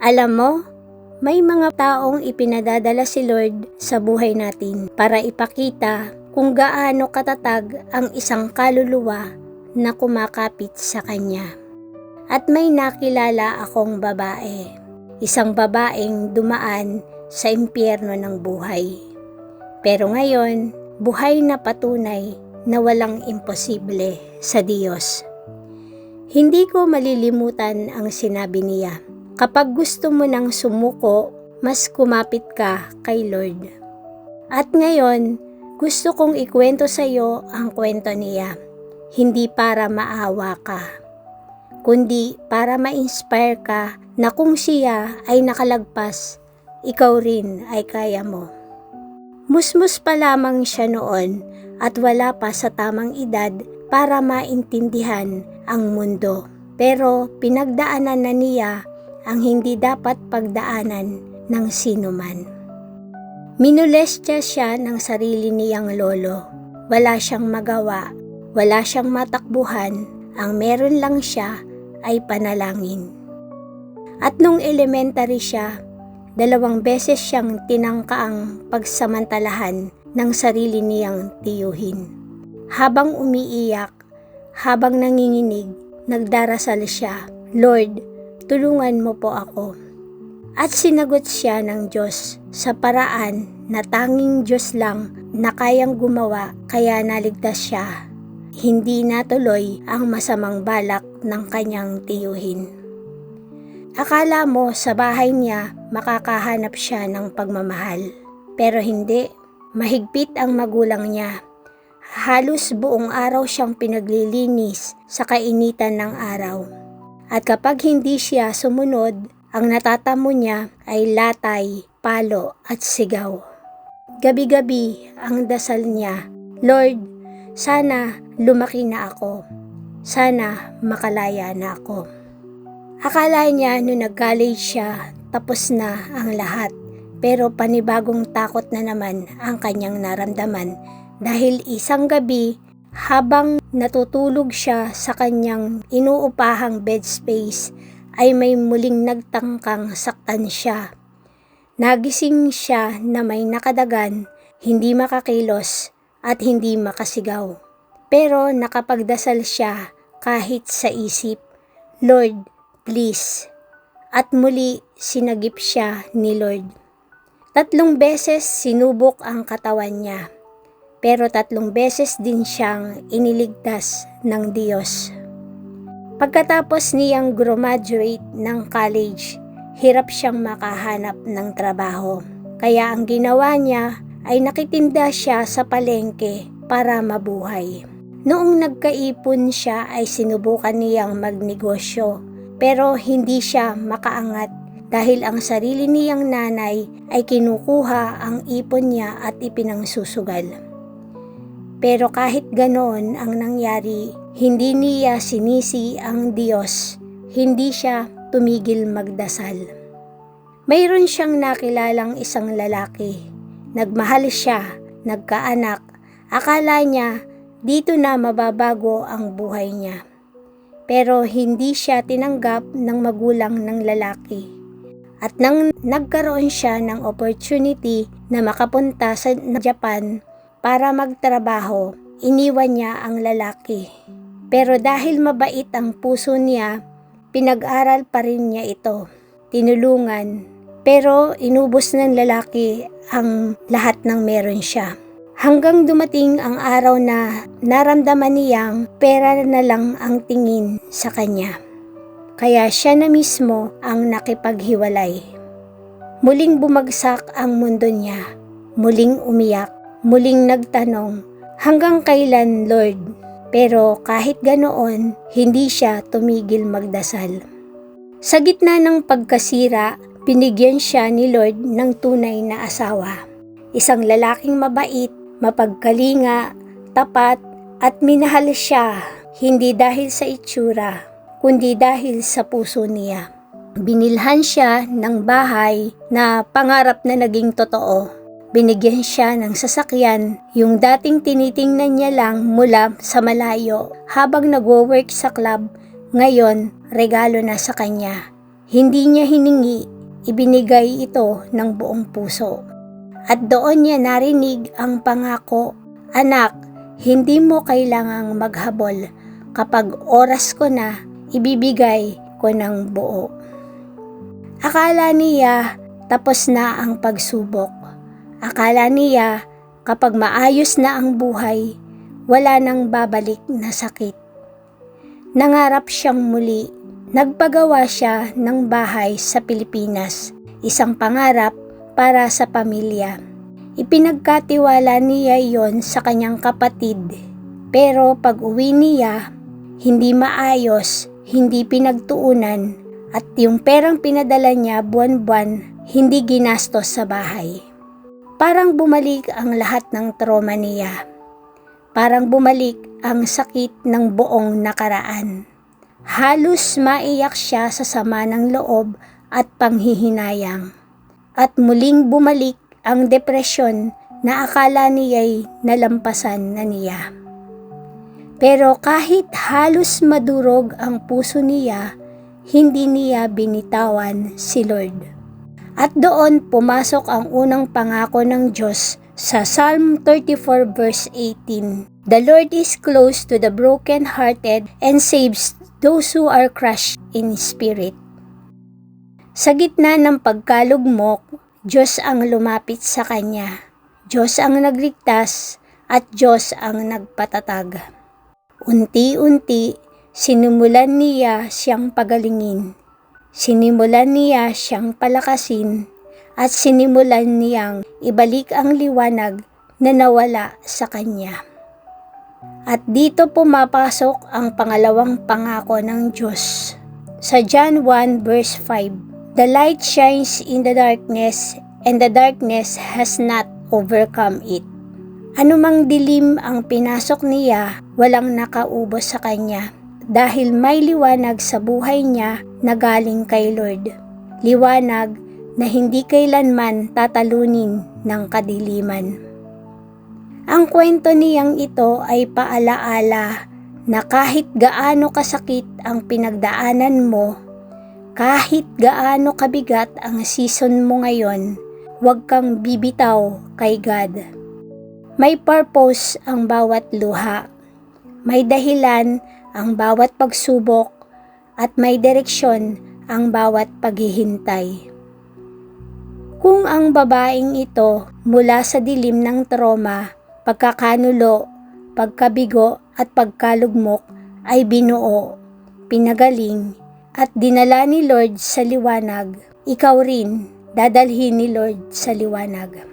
Alam mo, may mga taong ipinadadala si Lord sa buhay natin para ipakita kung gaano katatag ang isang kaluluwa na kumakapit sa Kanya. At may nakilala akong babae, isang babaeng dumaan sa impyerno ng buhay. Pero ngayon, buhay na patunay na walang imposible sa Diyos. Hindi ko malilimutan ang sinabi niya. Kapag gusto mo nang sumuko, mas kumapit ka kay Lord. At ngayon, gusto kong ikwento sa iyo ang kwento niya. Hindi para maawa ka, kundi para ma-inspire ka na kung siya ay nakalagpas, ikaw rin ay kaya mo. Musmus pa lamang siya noon at wala pa sa tamang edad para maintindihan ang mundo. Pero pinagdaanan na niya ang hindi dapat pagdaanan ng sinuman. Minulestya siya ng sarili niyang lolo. Wala siyang magawa, wala siyang matakbuhan, ang meron lang siya ay panalangin. At nung elementary siya, dalawang beses siyang tinangkaang pagsamantalahan ng sarili niyang tiyuhin. Habang umiiyak, habang nanginginig, nagdarasal siya, Lord, tulungan mo po ako. At sinagot siya ng Diyos sa paraan na tanging Diyos lang na kayang gumawa kaya naligtas siya. Hindi natuloy ang masamang balak ng kanyang tiyuhin. Akala mo sa bahay niya makakahanap siya ng pagmamahal. Pero hindi, mahigpit ang magulang niya. Halos buong araw siyang pinaglilinis sa kainitan ng araw. At kapag hindi siya sumunod, ang natatamo niya ay latay, palo at sigaw. Gabi-gabi ang dasal niya, Lord, sana lumaki na ako. Sana makalaya na ako. Akala niya nung nag-college siya, tapos na ang lahat. Pero panibagong takot na naman ang kanyang naramdaman dahil isang gabi habang natutulog siya sa kanyang inuupahang bed space ay may muling nagtangkang saktan siya. Nagising siya na may nakadagan, hindi makakilos at hindi makasigaw. Pero nakapagdasal siya kahit sa isip, Lord, please. At muli sinagip siya ni Lord. Tatlong beses sinubok ang katawan niya pero tatlong beses din siyang iniligtas ng Diyos. Pagkatapos niyang graduate ng college, hirap siyang makahanap ng trabaho. Kaya ang ginawa niya ay nakitinda siya sa palengke para mabuhay. Noong nagkaipon siya ay sinubukan niyang magnegosyo pero hindi siya makaangat dahil ang sarili niyang nanay ay kinukuha ang ipon niya at ipinangsusugal. Pero kahit ganoon ang nangyari, hindi niya sinisi ang Diyos, hindi siya tumigil magdasal. Mayroon siyang nakilalang isang lalaki. Nagmahal siya, nagkaanak. Akala niya dito na mababago ang buhay niya. Pero hindi siya tinanggap ng magulang ng lalaki. At nang nagkaroon siya ng opportunity na makapunta sa Japan para magtrabaho, iniwan niya ang lalaki. Pero dahil mabait ang puso niya, pinag-aral pa rin niya ito. Tinulungan. Pero inubos ng lalaki ang lahat ng meron siya. Hanggang dumating ang araw na naramdaman niyang pera na lang ang tingin sa kanya. Kaya siya na mismo ang nakipaghiwalay. Muling bumagsak ang mundo niya. Muling umiyak muling nagtanong, hanggang kailan Lord? Pero kahit ganoon, hindi siya tumigil magdasal. Sa gitna ng pagkasira, binigyan siya ni Lord ng tunay na asawa. Isang lalaking mabait, mapagkalinga, tapat, at minahal siya, hindi dahil sa itsura, kundi dahil sa puso niya. Binilhan siya ng bahay na pangarap na naging totoo Binigyan siya ng sasakyan, yung dating tinitingnan niya lang mula sa malayo habang nagwo-work sa club, ngayon regalo na sa kanya. Hindi niya hiningi, ibinigay ito ng buong puso. At doon niya narinig ang pangako, Anak, hindi mo kailangang maghabol. Kapag oras ko na, ibibigay ko ng buo. Akala niya tapos na ang pagsubok. Akala niya kapag maayos na ang buhay, wala nang babalik na sakit. Nangarap siyang muli. Nagpagawa siya ng bahay sa Pilipinas, isang pangarap para sa pamilya. Ipinagkatiwala niya yon sa kanyang kapatid. Pero pag uwi niya, hindi maayos, hindi pinagtuunan, at yung perang pinadala niya buwan-buwan, hindi ginastos sa bahay. Parang bumalik ang lahat ng trauma niya. Parang bumalik ang sakit ng buong nakaraan. Halos maiyak siya sa sama ng loob at panghihinayang. At muling bumalik ang depresyon na akala niya'y nalampasan na niya. Pero kahit halos madurog ang puso niya, hindi niya binitawan si Lord. At doon pumasok ang unang pangako ng Diyos sa Psalm 34 verse 18. The Lord is close to the broken-hearted and saves those who are crushed in spirit. Sa gitna ng pagkalugmok, Diyos ang lumapit sa kanya. Diyos ang nagligtas at Diyos ang nagpatatag. Unti-unti, sinimulan niya siyang pagalingin. Sinimulan niya siyang palakasin at sinimulan niyang ibalik ang liwanag na nawala sa kanya. At dito pumapasok ang pangalawang pangako ng Diyos. Sa John 1 verse 5, The light shines in the darkness and the darkness has not overcome it. Anumang dilim ang pinasok niya, walang nakaubos sa kanya dahil may liwanag sa buhay niya na galing kay Lord. Liwanag na hindi kailanman tatalunin ng kadiliman. Ang kwento niyang ito ay paalaala na kahit gaano kasakit ang pinagdaanan mo, kahit gaano kabigat ang season mo ngayon, huwag kang bibitaw kay God. May purpose ang bawat luha. May dahilan ang bawat pagsubok at may direksyon ang bawat paghihintay. Kung ang babaeng ito mula sa dilim ng trauma, pagkakanulo, pagkabigo at pagkalugmok ay binuo, pinagaling at dinala ni Lord sa liwanag, ikaw rin dadalhin ni Lord sa liwanag.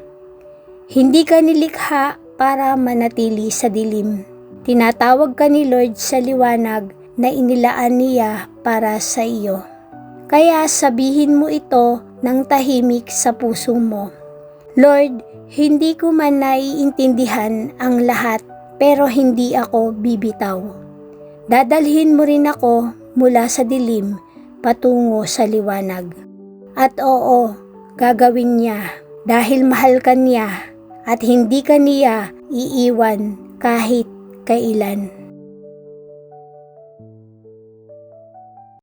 Hindi ka nilikha para manatili sa dilim. Tinatawag ka ni Lord sa liwanag na inilaan niya para sa iyo. Kaya sabihin mo ito ng tahimik sa puso mo. Lord, hindi ko man naiintindihan ang lahat pero hindi ako bibitaw. Dadalhin mo rin ako mula sa dilim patungo sa liwanag. At oo, gagawin niya dahil mahal ka niya at hindi ka niya iiwan kahit kailan.